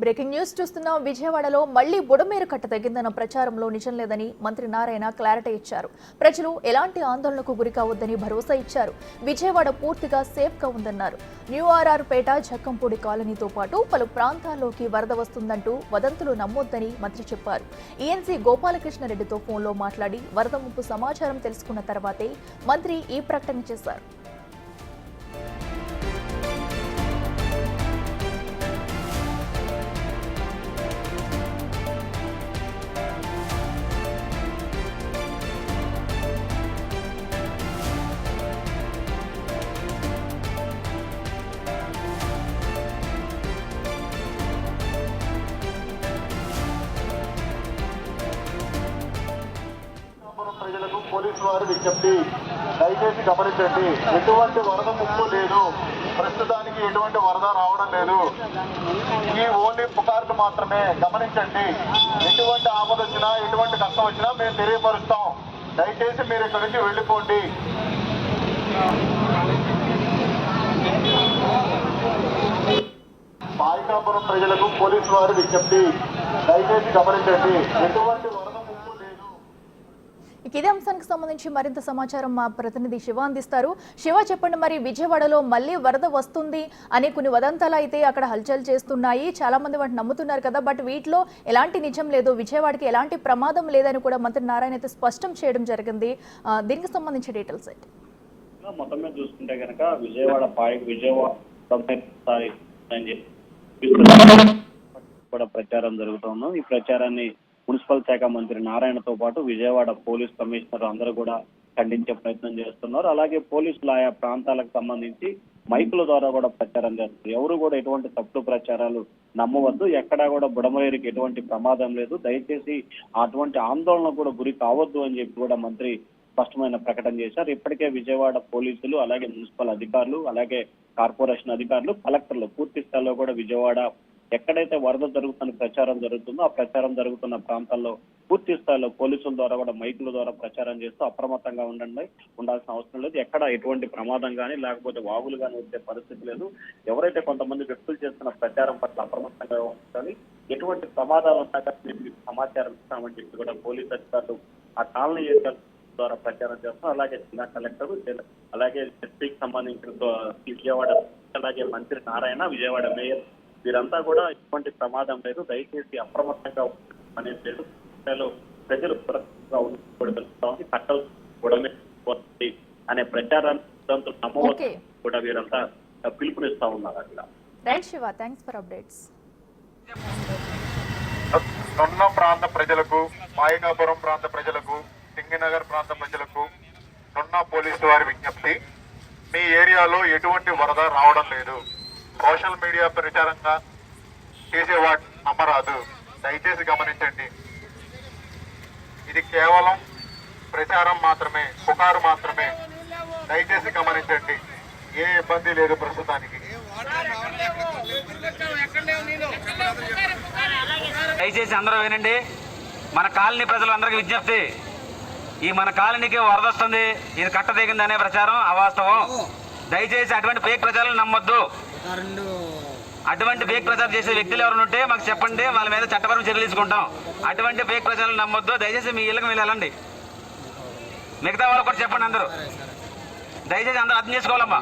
Breaking news చూస్తున్నాం. విజయవాడలో మళ్ళీ బుడమేరు కట్ట తగ్గిందన్న ప్రచారంలో నిజం లేదని మంత్రి నారాయణ క్లారిటీ ఇచ్చారు. ప్రజలు ఎలాంటి ఆందోళనకు గురి కావద్దని భరోసా ఇచ్చారు. విజయవాడ పూర్తిగా సేఫ్గా ఉందన్నారు. న్యూ ఆర్ఆర్ పేట జక్కంపూడి కాలనీతో పాటు పలు ప్రాంతాల్లోకి వరద వస్తుందంటూ వదంతులు నమ్మొద్దని మంత్రి చెప్పారు. ఈఎన్సీ గోపాలకృష్ణారెడ్డితో ఫోన్లో మాట్లాడి వరద ముప్పు సమాచారం తెలుసుకున్న తర్వాతే మంత్రి ఈ ప్రకటన చేశారు. పోలీసు వారి విజ్ఞప్తి దయచేసి గమనించండి. ఎటువంటి వరద ముప్పు లేదు. ప్రస్తుతానికి ఎటువంటి వరద రావడం లేదు. ఈ ఓన్లీ పుకార్లు మాత్రమే గమనించండి. ఎటువంటి ఆపద వచ్చినా ఎటువంటి కష్టం వచ్చినా మేము తెలియపరుస్తాం. దయచేసి మీరు ఇక్కడి నుంచి వెళ్ళిపోండి. పాయికాపురం ప్రజలకు పోలీసు వారి విజ్ఞప్తి. దయచేసి గమనించండి. ఎటువంటి ఇక ఇదే అంశానికి సంబంధించి మరింత సమాచారం మా ప్రతినిధి శివ అందిస్తారు. శివ చెప్పండి మరి విజయవాడలో మళ్ళీ వరద వస్తుంది అనే కొన్ని వదంతాలు అయితే అక్కడ హల్చల్ చేస్తున్నాయి. చాలా మంది వాటిని నమ్ముతున్నారు కదా బట్ వీటిలో ఎలాంటి నిజం లేదు. విజయవాడకి ఎలాంటి ప్రమాదం లేదని కూడా మంత్రి నారాయణ అయితే స్పష్టం చేయడం జరిగింది. దీనికి సంబంధించి డీటెయిల్స్ ఏంటి? మొత్తం మీద చూసుకుంటే కనుక విజయవాడ విజయవాడ ప్రచారం జరుగుతుంది. ఈ ప్రచారాన్ని మున్సిపల్ శాఖ మంత్రి నారాయణతో పాటు విజయవాడ పోలీస్ కమిషనర్ అందరూ కూడా ఖండించే ప్రయత్నం చేస్తున్నారు. అలాగే పోలీసులు ఆయా ప్రాంతాలకు సంబంధించి మైకుల ద్వారా కూడా ప్రచారం చేస్తారు ఎవరు కూడా ఎటువంటి తప్పుడు ప్రచారాలు నమ్మవద్దు. ఎక్కడా కూడా బుడమలేరికి ఎటువంటి ప్రమాదం లేదు. దయచేసి అటువంటి ఆందోళన కూడా గురి కావద్దు అని చెప్పి కూడా మంత్రి స్పష్టమైన ప్రకటన చేశారు. ఇప్పటికే విజయవాడ పోలీసులు అలాగే మున్సిపల్ అధికారులు అలాగే కార్పొరేషన్ అధికారులు కలెక్టర్లు పూర్తి స్థాయిలో కూడా విజయవాడ ఎక్కడైతే వరద జరుగుతున్న ప్రచారం జరుగుతుందో ఆ ప్రచారం జరుగుతున్న ప్రాంతాల్లో పూర్తి స్థాయిలో పోలీసుల ద్వారా కూడా మైకుల ద్వారా ప్రచారం చేస్తూ అప్రమత్తంగా ఉండండి. ఉండాల్సిన అవసరం లేదు. ఎక్కడ ఎటువంటి ప్రమాదం కానీ లేకపోతే వాగులు కానీ వచ్చే పరిస్థితి లేదు. ఎవరైతే కొంతమంది వ్యక్తులు చేస్తున్న ప్రచారం పట్ల అప్రమత్తంగా ఉండాలి. ఎటువంటి ప్రమాదాలు ఉన్నా మీకు సమాచారం ఇస్తామని చెప్పి కూడా పోలీస్ అధికారులు ఆ కాలనీ ఏరియాల ద్వారా ప్రచారం చేస్తున్నారు అలాగే జిల్లా కలెక్టర్ అలాగే ఎస్పీకి సంబంధించిన విజయవాడ అలాగే మంత్రి నారాయణ విజయవాడ మేయర్ వీరంతా కూడా ఎటువంటి ప్రమాదం లేదు. దయచేసి అప్రమత్తంగా అనేది లేదు ప్రజలు సురక్షితంగా ఉండకూడదు కట్టలు కూడమే పోతుంది అనే ప్రచారాన్ని Okay. కూడా వీరంతా పిలుపునిస్తా ఉన్నారు అక్కడ. Right Shiva thanks for updates. నున్న ప్రాంత ప్రజలకు మాయకాపురం ప్రాంత ప్రజలకు సింగినగర్ ప్రాంత ప్రజలకు నున్న పోలీసు వారి విజ్ఞప్తి. మీ ఏరియాలో ఎటువంటి వరద రావడం లేదు. సోషల్ మీడియా ప్రచారంగా చేసేవాటిని నమ్మరాదు దయచేసి గమనించండి. ఇది కేవలం ప్రచారం మాత్రమే పుకారు మాత్రమే. దయచేసి గమనించండి. ఏ ఇబ్బంది లేదు ప్రస్తుతానికి. దయచేసి అందరూ వినండి. మన కాలనీ ప్రజలందరికీ విజ్ఞప్తి. ఈ మన కాలనీకి వరదొస్తుంది ఇది కట్టదిగింది అనే ప్రచారం అవాస్తవం. దయచేసి అటువంటి ఫేక్ ప్రచారాలు నమ్మొద్దు. అటువంటి ఫేక్ ప్రచారం చేసే వ్యక్తులు ఎవరు ఉంటే మాకు చెప్పండి వాళ్ళ మీద చట్టపరమైన చర్యలు తీసుకుంటాం. అటువంటి ఫేక్ ప్రచారాలు నమ్మొద్దు దయచేసి మీ ఇళ్ళకి మీరు వెళ్ళండి. మిగతా వాళ్ళకి కూడా చెప్పండి అందరూ. దయచేసి అందరూ అర్థం చేసుకోవాలమ్మా.